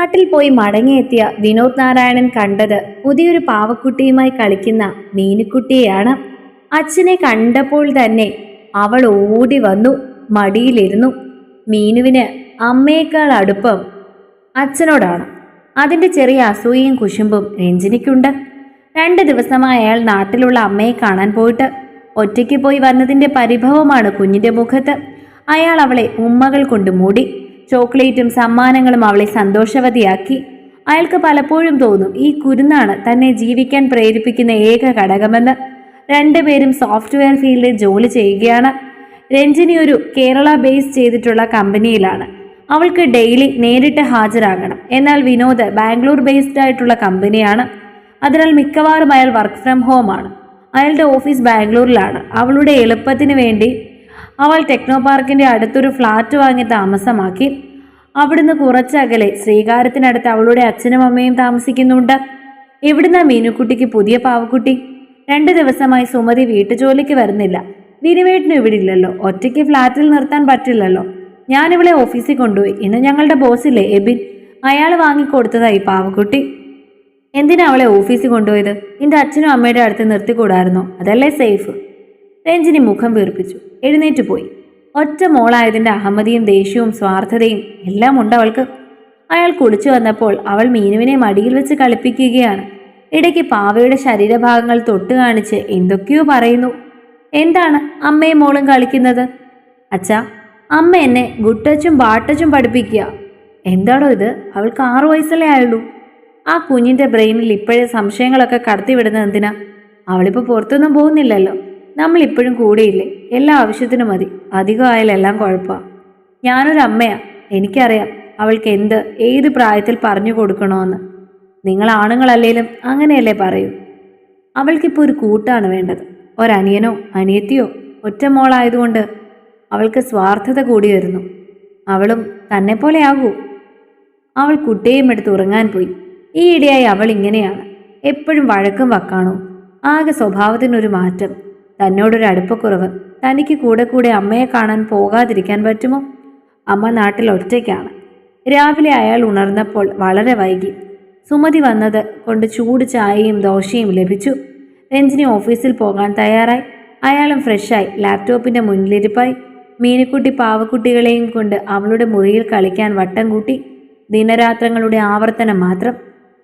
നാട്ടിൽ പോയി മടങ്ങിയെത്തിയ വിനോദ് നാരായണൻ കണ്ടത് പുതിയൊരു പാവക്കുട്ടിയുമായി കളിക്കുന്ന മീനുക്കുട്ടിയെയാണ്. അച്ഛനെ കണ്ടപ്പോൾ തന്നെ അവൾ ഓടി വന്നു മടിയിലിരുന്നു. മീനുവിന് അമ്മയേക്കാൾ അടുപ്പം അച്ഛനോടാണ്. അതിന്റെ ചെറിയ അസൂയയും കുശുമ്പും രഞ്ജിനിക്കുണ്ട്. രണ്ട് ദിവസമായി അയാൾ നാട്ടിലുള്ള അമ്മയെ കാണാൻ പോയിട്ട് ഒറ്റയ്ക്ക് പോയി വന്നതിന്റെ പരിഭവമാണ് കുഞ്ഞിന്റെ മുഖത്ത്. അയാൾ അവളെ ഉമ്മകൾ കൊണ്ട് മൂടി ചോക്ലേറ്റും സമ്മാനങ്ങളും അവളെ സന്തോഷവതിയാക്കി. അയാൾക്ക് പലപ്പോഴും തോന്നും ഈ കുരുന്നാണ് തന്നെ ജീവിക്കാൻ പ്രേരിപ്പിക്കുന്ന ഏക ഘടകമെന്ന്. രണ്ടുപേരും സോഫ്റ്റ്വെയർ ഫീൽഡിൽ ജോലി ചെയ്യുകയാണ്. രഞ്ജിനി ഒരു കേരള ബേസ് ചെയ്തിട്ടുള്ള കമ്പനിയിലാണ്. അവൾക്ക് ഡെയിലി നേരിട്ട് ഹാജരാകണം. എന്നാൽ വിനോദ് ബാംഗ്ലൂർ ബേസ്ഡ് ആയിട്ടുള്ള കമ്പനിയാണ്. അതിനാൽ മിക്കവാറും അയാൾ വർക്ക് ഫ്രം ഹോം ആണ്. അയാളുടെ ഓഫീസ് ബാംഗ്ലൂരിലാണ്. അവളുടെ എളുപ്പത്തിന് വേണ്ടി അവൾ ടെക്നോ പാർക്കിന്റെ അടുത്തൊരു ഫ്ലാറ്റ് വാങ്ങി താമസമാക്കി. അവിടുന്ന് കുറച്ചകലെ ശ്രീകാരത്തിനടുത്ത് അവളുടെ അച്ഛനും അമ്മയും താമസിക്കുന്നുണ്ട്. എവിടുന്നാ മീനുക്കുട്ടിക്ക് പുതിയ പാവക്കുട്ടി? രണ്ട് ദിവസമായി സുമതി വീട്ടുജോലിക്ക് വരുന്നില്ല. വിനിവേട്ടിനും ഇവിടെ ഇല്ലല്ലോ ഒറ്റയ്ക്ക് ഫ്ലാറ്റിൽ നിർത്താൻ പറ്റില്ലല്ലോ. ഞാനിവളെ ഓഫീസിൽ കൊണ്ടുപോയി. ഇന്ന് ഞങ്ങളുടെ ബോസില്ലേ എബിൻ? അയാൾ വാങ്ങിക്കൊടുത്തതായി പാവക്കുട്ടി. എന്തിനാ അവളെ ഓഫീസിൽ കൊണ്ടുപോയത്? നിന്റെ അച്ഛനും അമ്മയുടെ അടുത്ത് നിർത്തിക്കൂടായിരുന്നോ? അതല്ലേ സേഫ് രഞ്ജിനി മുഖം വീർപ്പിച്ചു. എഴുന്നേറ്റ് പോയി. ഒറ്റ മോളായതിന്റെ അഹമ്മതിയും ദേഷ്യവും സ്വാർത്ഥതയും എല്ലാം ഉണ്ട് അവൾക്ക്. അയാൾ കുടിച്ചു വന്നപ്പോൾ അവൾ മീനുവിനെ മടിയിൽ വെച്ച് കളിപ്പിക്കുകയാണ്. ഇടയ്ക്ക് പാവയുടെ ശരീരഭാഗങ്ങൾ തൊട്ട് കാണിച്ച് എന്തൊക്കെയോ പറയുന്നു. എന്താണ് അമ്മയും മോളും കളിക്കുന്നത്? അച്ഛാ അമ്മ എന്നെ ഗുട്ടച്ചും ബാട്ടച്ചും പഠിപ്പിക്കുക. എന്താണോ ഇത്? അവൾക്ക് ആറു വയസ്സല്ലേ ആയുള്ളൂ. ആ കുഞ്ഞിന്റെ ബ്രെയിനിൽ ഇപ്പോഴേ സംശയങ്ങളൊക്കെ കടത്തിവിടുന്നത് എന്തിനാ? അവളിപ്പോൾ പുറത്തൊന്നും പോകുന്നില്ലല്ലോ. നമ്മൾ ഇപ്പോഴും കൂടെയില്ലേ? എല്ലാ ആവശ്യത്തിനും മതി. അധികം എല്ലാം കുഴപ്പമാണ് ഞാനൊരു അമ്മയാ. എനിക്കറിയാം അവൾക്ക് എന്ത് ഏത് പ്രായത്തിൽ പറഞ്ഞു കൊടുക്കണമെന്ന് നിങ്ങൾ ആണുങ്ങളല്ലേലും അങ്ങനെയല്ലേ പറയൂ. അവൾക്കിപ്പോൾ ഒരു കൂട്ടാണ് വേണ്ടത്. ഒരനിയനോ അനിയത്തിയോ ഒറ്റ മോളായതുകൊണ്ട് അവൾക്ക് സ്വാർത്ഥത കൂടി വരുന്നു. അവളും തന്നെ പോലെയാകൂ അവൾ കുട്ടിയെയും എടുത്ത് ഉറങ്ങാൻ പോയി. ഈയിടെയായി അവൾ ഇങ്ങനെയാണ്. എപ്പോഴും വഴക്കും വക്കാണോ. ആകെ സ്വഭാവത്തിനൊരു മാറ്റം. തന്നോടൊരു അടുപ്പക്കുറവ്. തനിക്ക് കൂടെ കൂടെ അമ്മയെ കാണാൻ പോകാതിരിക്കാൻ പറ്റുമോ? അമ്മ നാട്ടിൽ ഒറ്റയ്ക്കാണ്. രാവിലെ അയാൾ ഉണർന്നപ്പോൾ വളരെ വൈകി. സുമതി വന്നത് കൊണ്ട് ചൂട് ചായയും ദോശയും ലഭിച്ചു. രഞ്ജിനി ഓഫീസിൽ പോകാൻ തയ്യാറായി. അയാളും ഫ്രഷായി. ലാപ്ടോപ്പിന്റെ മുന്നിലിരിപ്പായി. മീനുക്കുട്ടി പാവക്കുട്ടികളെയും കൊണ്ട് അവളുടെ മുറിയിൽ കളിക്കാൻ വട്ടം കൂട്ടി. ദിനരാത്രങ്ങളുടെ ആവർത്തനം മാത്രം.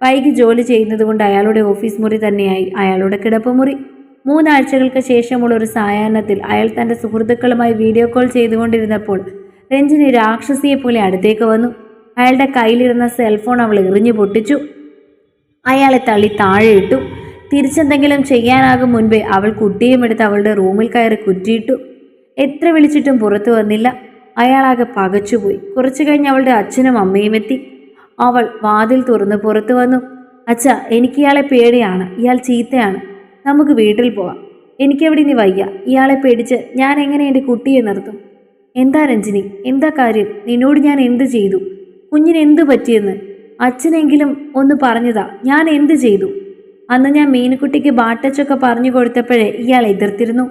വൈകി ജോലി ചെയ്യുന്നതുകൊണ്ട് അയാളുടെ ഓഫീസ് മുറി തന്നെയായി അയാളുടെ കിടപ്പുമുറി മൂന്നാഴ്ചകൾക്ക് ശേഷമുള്ള ഒരു സായാഹ്നത്തിൽ അയാൾ തന്റെ സുഹൃത്തുക്കളുമായി വീഡിയോ കോൾ ചെയ്തുകൊണ്ടിരുന്നപ്പോൾ രഞ്ജിനി രാക്ഷസിയെ പോലെ അടുത്തേക്ക് വന്നു. അയാളുടെ കയ്യിലിരുന്ന സെൽഫോൺ അവൾ എറിഞ്ഞു പൊട്ടിച്ചു. അയാളെ തള്ളി താഴെ ഇട്ടു. തിരിച്ചെന്തെങ്കിലും ചെയ്യാനാകും മുൻപേ അവൾ കുട്ടിയും എടുത്ത് അവളുടെ റൂമിൽ കയറി കുറ്റിയിട്ടു. എത്ര വിളിച്ചിട്ടും പുറത്തു വന്നില്ല. അയാളാകെ പകച്ചുപോയി. കുറച്ചു കഴിഞ്ഞ് അവളുടെ അച്ഛനും അമ്മയും എത്തി. അവൾ വാതിൽ തുറന്ന് പുറത്തു വന്നു. അച്ഛ എനിക്ക് ഇയാളെ പേടിയാണ്. ഇയാൾ ചീത്തയാണ്. നമുക്ക് വീട്ടിൽ പോവാം. എനിക്കെവിടെ ഇനി വയ്യ. ഇയാളെ പേടിച്ച് ഞാൻ എങ്ങനെ എന്റെ കുട്ടിയെ നിർത്തും? എന്താ രഞ്ജിനി? എന്താ കാര്യം? നിന്നോട് ഞാൻ എന്ത് ചെയ്തു? കുഞ്ഞിന് എന്ത് പറ്റിയെന്ന്? അച്ഛനെങ്കിലും ഒന്ന് പറഞ്ഞതാ. ഞാൻ എന്ത് ചെയ്തു? അന്ന് ഞാൻ മീനുക്കുട്ടിക്ക് ബാട്ടച്ചൊക്കെ പറഞ്ഞു കൊടുത്തപ്പോഴേ ഇയാൾ എതിർത്തിരുന്നു.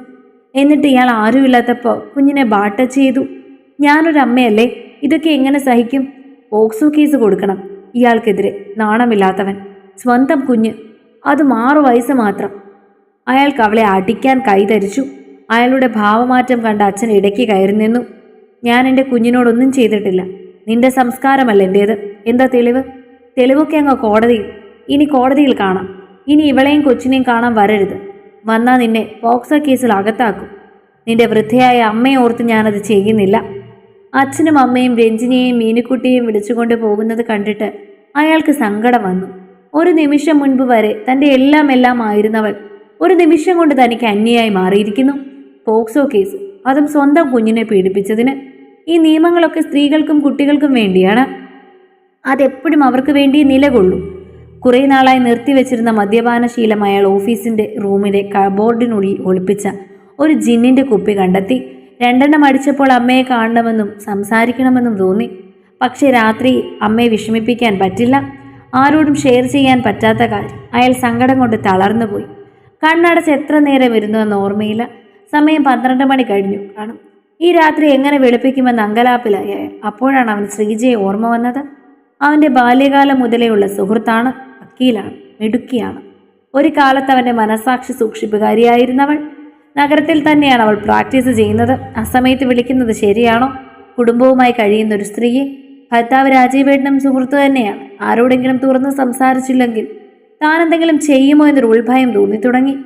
എന്നിട്ട് ഇയാൾ ആരുമില്ലാത്തപ്പോൾ കുഞ്ഞിനെ ബാട്ടച്ച് ചെയ്തു. ഞാനൊരു അമ്മയല്ലേ? ഇതൊക്കെ എങ്ങനെ സഹിക്കും? പോക്സോ കേസ് കൊടുക്കണം ഇയാൾക്കെതിരെ. നാണമില്ലാത്തവൻ. സ്വന്തം കുഞ്ഞ്. അത് ആറു വയസ്സ് മാത്രം. അയാൾക്ക് അവളെ അടിക്കാൻ കൈതരിച്ചു അയാളുടെ ഭാവമാറ്റം കണ്ട അച്ഛൻ ഇടയ്ക്ക് കയറി നിന്നു. ഞാൻ എന്റെ കുഞ്ഞിനോടൊന്നും ചെയ്തിട്ടില്ല. നിന്റെ സംസ്കാരമല്ല എന്റേത് എന്താ തെളിവ്? തെളിവൊക്കെ അങ്ങ് കോടതിയിൽ. ഇനി കോടതിയിൽ കാണാം. ഇനി ഇവളെയും കൊച്ചിനെയും കാണാൻ വരരുത്. വന്നാൽ നിന്നെ പോക്സോ കേസിൽ അകത്താക്കും. നിന്റെ വൃദ്ധയായ അമ്മയെ ഓർത്ത് ഞാനത് ചെയ്യുന്നില്ല. അച്ഛനും അമ്മയും രഞ്ജിനിയെയും മീനുക്കുട്ടിയെയും വിളിച്ചുകൊണ്ട് പോകുന്നത് കണ്ടിട്ട് അയാൾക്ക് സങ്കടം വന്നു. ഒരു നിമിഷം മുൻപ് വരെ തന്റെ എല്ലാം എല്ലാം ആയിരുന്നവൾ ഒരു നിമിഷം കൊണ്ട് തനിക്ക് അന്യയായി മാറിയിരിക്കുന്നു. പോക്സോ കേസ് അതും സ്വന്തം കുഞ്ഞിനെ പീഡിപ്പിച്ചതിന് ഈ നിയമങ്ങളൊക്കെ സ്ത്രീകൾക്കും കുട്ടികൾക്കും വേണ്ടിയാണ്. അതെപ്പോഴും അവർക്ക് വേണ്ടി നിലകൊള്ളൂ. കുറേ നാളായി നിർത്തിവെച്ചിരുന്ന മദ്യപാനശീലം അയാൾ ഓഫീസിന്റെ റൂമിലെ കബോർഡിനുള്ളിൽ ഒളിപ്പിച്ച ഒരു ജിന്നിന്റെ കുപ്പി കണ്ടെത്തി. രണ്ടെണ്ണം അടിച്ചപ്പോൾ അമ്മയെ കാണണമെന്നും സംസാരിക്കണമെന്നും തോന്നി. പക്ഷേ രാത്രി അമ്മയെ വിഷമിപ്പിക്കാൻ പറ്റില്ല. ആരോടും ഷെയർ ചെയ്യാൻ പറ്റാത്ത കാര്യം. അയാൾ സങ്കടം കൊണ്ട് തളർന്നുപോയി. കണ്ണടച്ച് എത്ര നേരം ഇരുന്നു എന്ന് ഓർമ്മയില്ല. സമയം പന്ത്രണ്ട് മണി കഴിഞ്ഞു. കാണും. ഈ രാത്രി എങ്ങനെ വെളുപ്പിക്കുമെന്ന് അങ്കലാപ്പിലായി അപ്പോഴാണ് അവൻ ശ്രീജയെ ഓർമ്മ വന്നത്. അവന്റെ ബാല്യകാലം മുതലേയുള്ള സുഹൃത്താണ് വക്കീലാണ് മിടുക്കിയാണ്. ഒരു കാലത്ത് അവന്റെ മനസാക്ഷി സൂക്ഷിപ്പുകാരിയായിരുന്നവൾ. നഗരത്തിൽ തന്നെയാണ് അവൾ പ്രാക്ടീസ് ചെയ്യുന്നത്. ആ സമയത്ത് വിളിക്കുന്നത് ശരിയാണോ? കുടുംബവുമായി കഴിയുന്ന ഒരു സ്ത്രീയെ. ഭർത്താവ് രാജീവേട്ടനും സുഹൃത്തു തന്നെയാണ്. ആരോടെങ്കിലും തുറന്ന് സംസാരിച്ചില്ലെങ്കിൽ താൻ എന്തെങ്കിലും ചെയ്യുമോ എന്നൊരു ഉൾഭയം തോന്നി തുടങ്ങി.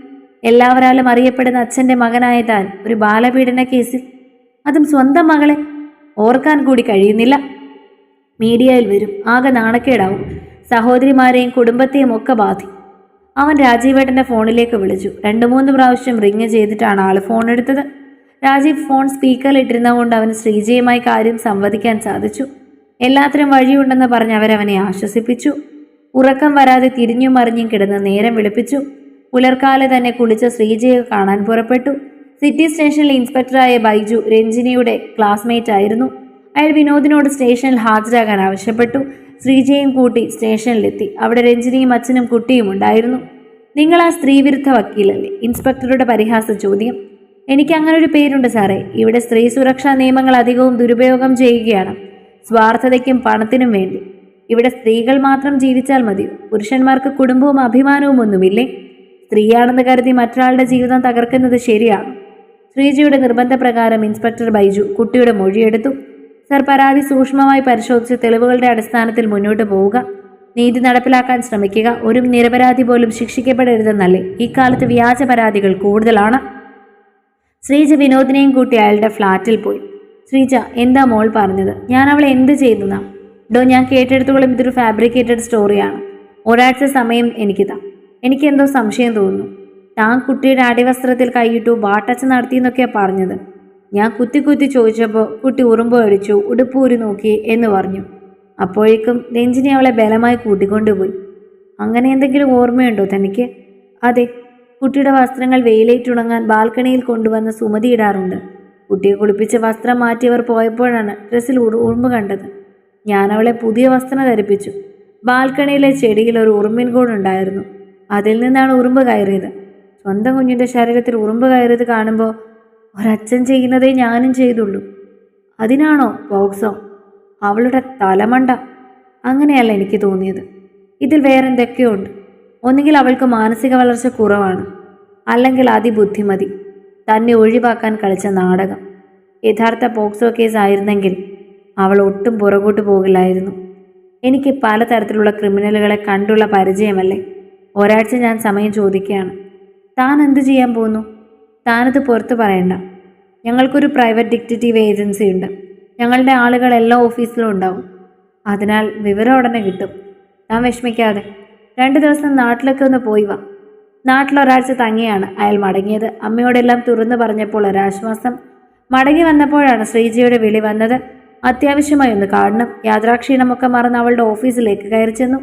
എല്ലാവരാലും അറിയപ്പെടുന്ന അച്ഛന്റെ മകനായ താൻ ഒരു ബാലപീഡന കേസിൽ. അതും സ്വന്തം മകളെ ഓർക്കാൻ കൂടി കഴിയുന്നില്ല. മീഡിയയിൽ വരും. ആകെ നാണക്കേടാവും. സഹോദരിമാരെയും കുടുംബത്തെയും ഒക്കെ ബാധി. അവൻ രാജീവേട്ടന്റെ ഫോണിലേക്ക് വിളിച്ചു. രണ്ട് മൂന്ന് പ്രാവശ്യം റിങ് ചെയ്തിട്ടാണ് ആൾ ഫോൺ എടുത്തത്. രാജീവ് ഫോൺ സ്പീക്കറിൽ ഇട്ടിരുന്നതുകൊണ്ട് അവന് ശ്രീജയുമായി കാര്യം സംവദിക്കാൻ സാധിച്ചു. എല്ലാത്തിനും വഴിയുണ്ടെന്ന് പറഞ്ഞ് അവരവനെ ആശ്വസിപ്പിച്ചു. ഉറക്കം വരാതെ തിരിഞ്ഞും മറിഞ്ഞും കിടന്ന് നേരം വിളിപ്പിച്ചു. പുലർക്കാലെ തന്നെ കുളിച്ച ശ്രീജയെ കാണാൻ പുറപ്പെട്ടു. സിറ്റി സ്റ്റേഷനിലെ ഇൻസ്പെക്ടറായ ബൈജു രഞ്ജിനിയുടെ ക്ലാസ്മേറ്റ് ആയിരുന്നു. അയാൾ വിനോദിനോട് സ്റ്റേഷനിൽ ഹാജരാകാൻ ആവശ്യപ്പെട്ടു. ശ്രീജയും കൂട്ടി സ്റ്റേഷനിലെത്തി. അവിടെ രഞ്ജിനിയും അച്ഛനും കുട്ടിയും ഉണ്ടായിരുന്നു. നിങ്ങൾ ആ സ്ത്രീവിരുദ്ധ വക്കീലല്ലേ? ഇൻസ്പെക്ടറുടെ പരിഹാസ ചോദ്യം. എനിക്ക് അങ്ങനെ ഒരു പേരുണ്ട് സാറേ. ഇവിടെ സ്ത്രീ സുരക്ഷാ നിയമങ്ങൾ അധികവും ദുരുപയോഗം ചെയ്യുകയാണ്. സ്വാർത്ഥതയ്ക്കും പണത്തിനും വേണ്ടി. ഇവിടെ സ്ത്രീകൾ മാത്രം ജീവിച്ചാൽ മതി. പുരുഷന്മാർക്ക് കുടുംബവും അഭിമാനവും ഒന്നുമില്ലേ? സ്ത്രീയാണെന്ന് കരുതി മറ്റൊരാളുടെ ജീവിതം തകർക്കുന്നത് ശരിയാണ് ശ്രീജിയുടെ നിർബന്ധപ്രകാരം ഇൻസ്പെക്ടർ ബൈജു കുട്ടിയുടെ മൊഴിയെടുത്തു. സർ പരാതി സൂക്ഷ്മമായി പരിശോധിച്ച് തെളിവുകളുടെ അടിസ്ഥാനത്തിൽ മുന്നോട്ട് പോവുക. നീതി നടപ്പിലാക്കാൻ ശ്രമിക്കുക. ഒരു നിരപരാധി പോലും ശിക്ഷിക്കപ്പെടരുതെന്നല്ലേ? ഇക്കാലത്ത് വ്യാജ പരാതികൾ കൂടുതലാണ്. ശ്രീജ വിനോദിനെയും കൂട്ടി അയാളുടെ ഫ്ലാറ്റിൽ പോയി. ശ്രീജ എന്താ മോൾ പറഞ്ഞത്? ഞാൻ അവളെ എന്ത് ചെയ്തെന്നാ ഡോ ഞാൻ കേട്ടെടുത്തോളം ഇതൊരു ഫാബ്രിക്കേറ്റഡ് സ്റ്റോറിയാണ് ഒരാഴ്ച സമയം എനിക്കിതാ. എനിക്കെന്തോ സംശയം തോന്നുന്നു. താൻ കുട്ടിയുടെ അടിവസ്ത്രത്തിൽ കൈയിട്ടു വാട്ടച്ച് നടത്തിയെന്നൊക്കെയാണ് പറഞ്ഞത്. ഞാൻ കുത്തി കുത്തി ചോദിച്ചപ്പോൾ കുട്ടി ഉറുമ്പ് അടിച്ചു ഉടുപ്പൂരി നോക്കി എന്ന് പറഞ്ഞു. അപ്പോഴേക്കും രഞ്ജിനി അവളെ ബലമായി കൂട്ടിക്കൊണ്ടുപോയി. അങ്ങനെ എന്തെങ്കിലും ഓർമ്മയുണ്ടോ തനിക്ക്? അതെ കുട്ടിയുടെ വസ്ത്രങ്ങൾ വെയിലേറ്റുണങ്ങാൻ ബാൽക്കണിയിൽ കൊണ്ടുവന്ന് സുമതി ഇടാറുണ്ട്. കുട്ടിയെ കുളിപ്പിച്ച് വസ്ത്രം മാറ്റിയവർ പോയപ്പോഴാണ് ഡ്രസ്സിൽ ഉറു- ഉറുമ്പ് കണ്ടത്. ഞാൻ അവളെ പുതിയ വസ്ത്രം ധരിപ്പിച്ചു. ബാൽക്കണിയിലെ ചെടിയിൽ ഒരു ഉറുമ്പിൻ കൂടുണ്ടായിരുന്നു അതിൽ നിന്നാണ് ഉറുമ്പ് കയറിയത്. സ്വന്തം കുഞ്ഞിന്റെ ശരീരത്തിൽ ഉറുമ്പ് കയറിയത് കാണുമ്പോൾ ഒരച്ഛൻ ചെയ്യുന്നതേ ഞാനും ചെയ്തുള്ളൂ. അതിനാണോ ബോക്സോ? അവളുടെ തലമണ്ട. അങ്ങനെയല്ല എനിക്ക് തോന്നിയത്. ഇതിൽ വേറെന്തൊക്കെയോ ഉണ്ട് ഒന്നുകിൽ അവൾക്ക് മാനസിക വളർച്ച കുറവാണ്. അല്ലെങ്കിൽ അതിബുദ്ധിമതി. തന്നെ ഒഴിവാക്കാൻ കളിച്ച നാടകം. യഥാർത്ഥ പോക്സോ കേസ് ആയിരുന്നെങ്കിൽ അവൾ ഒട്ടും പുറകോട്ട് പോകില്ലായിരുന്നു. എനിക്ക് പലതരത്തിലുള്ള ക്രിമിനലുകളെ കണ്ടുള്ള പരിചയമല്ലേ? ഒരാഴ്ച ഞാൻ സമയം ചോദിക്കുകയാണ്. താൻ എന്ത് ചെയ്യാൻ പോകുന്നു താനത് പുറത്ത് പറയണ്ട. ഞങ്ങൾക്കൊരു പ്രൈവറ്റ് ഡിക്റ്റേറ്റീവ് ഏജൻസി ഉണ്ട്. ഞങ്ങളുടെ ആളുകൾ എല്ലാ ഓഫീസിലും ഉണ്ടാവും. അതിനാൽ വിവരം ഉടനെ കിട്ടും. താൻ വിഷമിക്കാതെ. രണ്ട് ദിവസം നാട്ടിലൊക്കെ ഒന്ന് പോയി വാ. നാട്ടിൽ ഒരാഴ്ച തങ്ങിയാണ് അയാൾ മടങ്ങിയത്. അമ്മയോടെല്ലാം തുറന്നു പറഞ്ഞപ്പോൾ ഒരാശ്വാസം. മടങ്ങി വന്നപ്പോഴാണ് ശ്രീജിയുടെ വിളി വന്നത്. അത്യാവശ്യമായി ഒന്ന് കാണണം. യാത്രാക്ഷീണമൊക്കെ മറന്ന് അവളുടെ ഓഫീസിലേക്ക് കയറി ചെന്നു.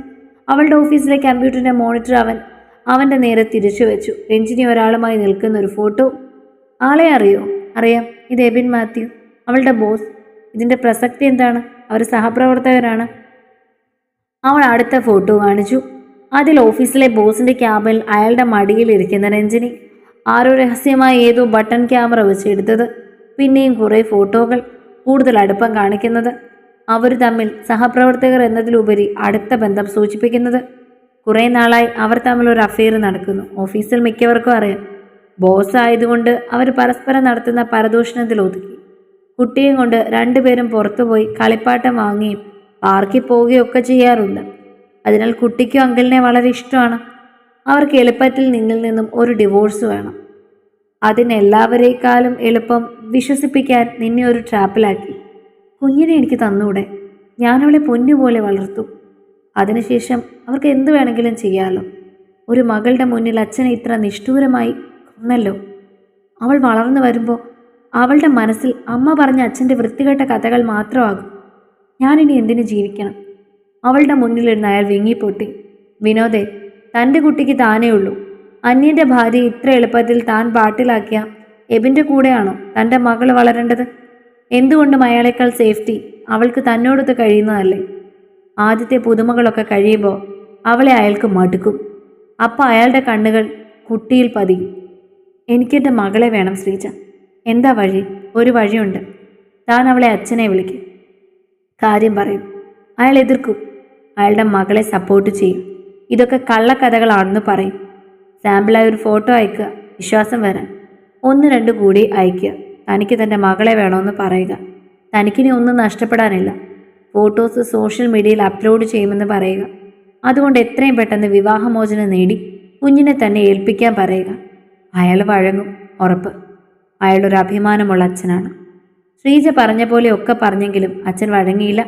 അവളുടെ ഓഫീസിലെ കമ്പ്യൂട്ടറിന്റെ മോണിറ്റർ അവൻ അവന്റെ നേരെ തിരിച്ചു വെച്ചു. രഞ്ജിനി ഒരാളുമായി നിൽക്കുന്ന ഒരു ഫോട്ടോ. ആളെ അറിയോ? അറിയാം. ഇത് എബിൻ മാത്യു അവളുടെ ബോസ്. ഇതിന്റെ പ്രസക്തി എന്താണ്? അവർ സഹപ്രവർത്തകരാണ്. അവൾ അടുത്ത ഫോട്ടോ കാണിച്ചു. അതിൽ ഓഫീസിലെ ബോസിന്റെ ക്യാബിൽ അയാളുടെ മടിയിൽ ഇരിക്കുന്ന രഞ്ജിനി. ആരോ രഹസ്യമായി ഏതോ ബട്ടൺ ക്യാമറ വെച്ച് എടുത്തത്. പിന്നെയും കുറേ ഫോട്ടോകൾ. കൂടുതൽ അടുപ്പം കാണിക്കുന്നത്. അവർ തമ്മിൽ സഹപ്രവർത്തകർ എന്നതിലുപരി അടുത്ത ബന്ധം സൂചിപ്പിക്കുന്നത്. കുറേ നാളായി അവർ തമ്മിൽ ഒരു അഫെയർ നടക്കുന്നു. ഓഫീസിൽ മിക്കവർക്കും അറിയാം. ബോസ് ആയതുകൊണ്ട് അവർ പരസ്പരം നടത്തുന്ന പരദൂഷണത്തിൽ ഒതുക്കി. കുട്ടിയും കൊണ്ട് രണ്ടുപേരും പുറത്തുപോയി കളിപ്പാട്ടം വാങ്ങുകയും പാർക്കിൽ ഒക്കെ ചെയ്യാറുണ്ട്. അതിനാൽ കുട്ടിക്കും അങ്കിളിനെ വളരെ ഇഷ്ടമാണ്. അവർക്ക് എളുപ്പത്തിൽ നിന്നിൽ നിന്നും ഒരു ഡിവോഴ്സ് വേണം. അതിനെല്ലാവരേക്കാളും എളുപ്പം വിശ്വസിപ്പിക്കാൻ നിന്നെ ഒരു ട്രാപ്പിലാക്കി. കുഞ്ഞിനെ എനിക്ക് തന്നൂടെ. ഞാനവളെ പൊന്നുപോലെ വളർത്തു. അതിനുശേഷം അവർക്ക് എന്ത് വേണമെങ്കിലും ചെയ്യാമല്ലോ ഒരു മകളുടെ മുന്നിൽ അച്ഛനെ ഇത്ര നിഷ്ഠൂരമായി കൊന്നല്ലോ. അവൾ വളർന്നു വരുമ്പോൾ അവളുടെ മനസ്സിൽ അമ്മ പറഞ്ഞ അച്ഛന്റെ വൃത്തികെട്ട കഥകൾ മാത്രമാകും. ഞാനിനി എന്തിനു ജീവിക്കണം? അവളുടെ മുന്നിലിരുന്ന് അയാൾ വിങ്ങിപ്പൊട്ടി. വിനോദേ തന്റെ കുട്ടിക്ക് താനേ ഉള്ളൂ. അന്യന്റെ ഭാര്യ ഇത്ര എളുപ്പത്തിൽ താൻ പാട്ടിലാക്കിയ എബിന്റെ കൂടെയാണോ തന്റെ മകൾ വളരേണ്ടത്? എന്തുകൊണ്ടും അയാളേക്കാൾ സേഫ്റ്റി അവൾക്ക് തന്നോടൊത്ത് കഴിയുന്നതല്ലേ? ആദ്യത്തെ പുതുമകളൊക്കെ കഴിയുമ്പോൾ അവളെ അയാൾക്ക് മടുക്കും. അപ്പം അയാളുടെ കണ്ണുകൾ കുട്ടിയിൽ പതിയും. എനിക്കെന്റെ മകളെ വേണം ശ്രീജ. എന്താ വഴി? ഒരു വഴിയുണ്ട്. താൻ അവളെ അച്ഛനെ വിളിക്കും. കാര്യം പറയും. അയാൾ എതിർക്കും. അയാളുടെ മകളെ സപ്പോർട്ട് ചെയ്യും. ഇതൊക്കെ കള്ളക്കഥകളാണെന്ന് പറയും. സാമ്പിളായി ഒരു ഫോട്ടോ അയക്കുക. വിശ്വാസം വരാൻ. ഒന്ന് രണ്ട് കൂടി അയക്കുക. തനിക്ക് തന്റെ മകളെ വേണമെന്ന് പറയുക. തനിക്കിനി ഒന്നും നഷ്ടപ്പെടാനില്ല. ഫോട്ടോസ് സോഷ്യൽ മീഡിയയിൽ അപ്ലോഡ് ചെയ്യുമെന്ന് പറയുക. അതുകൊണ്ട് എത്രയും പെട്ടെന്ന് വിവാഹമോചനം നേടി കുഞ്ഞിനെ തന്നെ ഏൽപ്പിക്കാൻ പറയുക. അയാൾ വഴങ്ങും. ഉറപ്പ്. അയാളൊരു അഭിമാനമുള്ള അച്ഛനാണ്. ശ്രീജ പറഞ്ഞ പോലെ ഒക്കെ പറഞ്ഞെങ്കിലും അച്ഛൻ വഴങ്ങിയില്ല.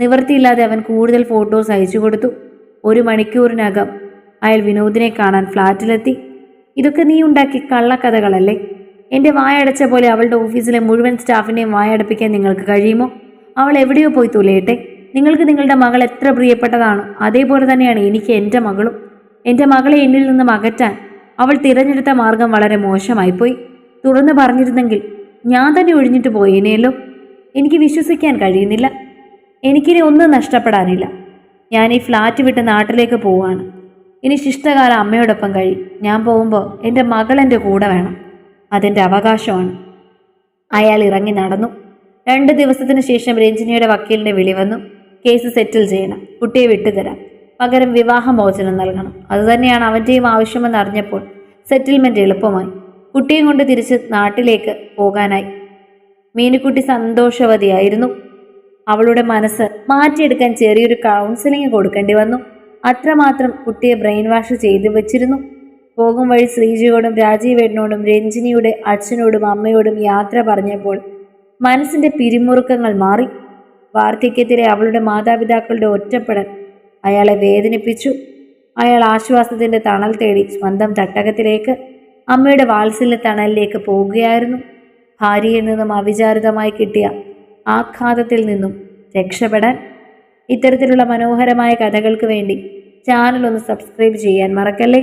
നിവൃത്തിയില്ലാതെ അവൻ കൂടുതൽ ഫോട്ടോസ് അയച്ചു കൊടുത്തു. ഒരു മണിക്കൂറിനകം അയാൾ വിനോദിനെ കാണാൻ ഫ്ലാറ്റിലെത്തി. ഇതൊക്കെ നീ ഉണ്ടാക്കി കള്ളക്കഥകളല്ലേ? എന്റെ വായടച്ച പോലെ അവളുടെ ഓഫീസിലെ മുഴുവൻ സ്റ്റാഫിനെയും വായടപ്പിക്കാൻ നിങ്ങൾക്ക് കഴിയുമോ? അവൾ എവിടെയോ പോയി തുലയട്ടെ. നിങ്ങൾക്ക് നിങ്ങളുടെ മകൾ എത്ര പ്രിയപ്പെട്ടതാണ്. അതേപോലെ തന്നെയാണ് എനിക്ക് എന്റെ മകളും. എന്റെ മകളെ എന്നിൽ നിന്നും അകറ്റാൻ അവൾ തിരഞ്ഞെടുത്ത മാർഗം വളരെ മോശമായിപ്പോയി. തുറന്നു പറഞ്ഞിരുന്നെങ്കിൽ ഞാൻ തന്നെ ഒഴിഞ്ഞിട്ട് പോയേനെയല്ലോ എനിക്ക് വിശ്വസിക്കാൻ കഴിയുന്നില്ല. എനിക്കിനി ഒന്നും നഷ്ടപ്പെടാനില്ല. ഞാൻ ഈ ഫ്ലാറ്റ് വിട്ട് നാട്ടിലേക്ക് പോവാണ് ഇനി ശിഷ്ടകാലം അമ്മയോടൊപ്പം കഴി ഞാൻ പോകുമ്പോൾ എന്റെ മകൾ എന്റെ കൂടെ വേണം. അതെന്റെ അവകാശമാണ്. അയാൾ ഇറങ്ങി നടന്നു. രണ്ട് ദിവസത്തിന് ശേഷം രഞ്ജിനിയുടെ വക്കീലിന്റെ വിളി വന്നു. കേസ് സെറ്റിൽ ചെയ്യണം. കുട്ടിയെ വിട്ടുതരാം. പകരം വിവാഹമോചനം നൽകണം. അതുതന്നെയാണ് അവന്റെയും ആവശ്യമെന്ന് അറിഞ്ഞപ്പോൾ സെറ്റിൽമെന്റ് എളുപ്പമായി. കുട്ടിയും കൊണ്ട് തിരിച്ച് നാട്ടിലേക്ക് പോകാനായി. മീനുക്കുട്ടി സന്തോഷവതിയായിരുന്നു. അവളുടെ മനസ്സ് മാറ്റിയെടുക്കാൻ ചെറിയൊരു കൗൺസിലിംഗ് കൊടുക്കേണ്ടി വന്നു. അത്രമാത്രം കുട്ടിയെ ബ്രെയിൻ വാഷ് ചെയ്തു വെച്ചിരുന്നു. പോകും വഴി ശ്രീജയോടും രാജീവേട്ടനോടും രഞ്ജിനിയുടെ അച്ഛനോടും അമ്മയോടും യാത്ര പറഞ്ഞപ്പോൾ മനസ്സിന്റെ പിരിമുറുക്കങ്ങൾ മാറി. വാർദ്ധക്യത്തിലെ അവളുടെ മാതാപിതാക്കളുടെ ഒറ്റപ്പെടൽ അയാളെ വേദനിപ്പിച്ചു. അയാൾ ആശ്വാസത്തിന്റെ തണൽ തേടി സ്വന്തം തട്ടകത്തിലേക്ക് അമ്മയുടെ വാത്സല്യ തണലിലേക്ക് പോകുകയായിരുന്നു. ഭാര്യയിൽ നിന്നും അവിചാരിതമായി കിട്ടിയ ആഘാതത്തിൽ നിന്നും രക്ഷപ്പെടാൻ ഇത്തരത്തിലുള്ള മനോഹരമായ കഥകൾക്ക് വേണ്ടി ചാനൽ ഒന്ന് സബ്സ്ക്രൈബ് ചെയ്യാൻ മറക്കല്ലേ?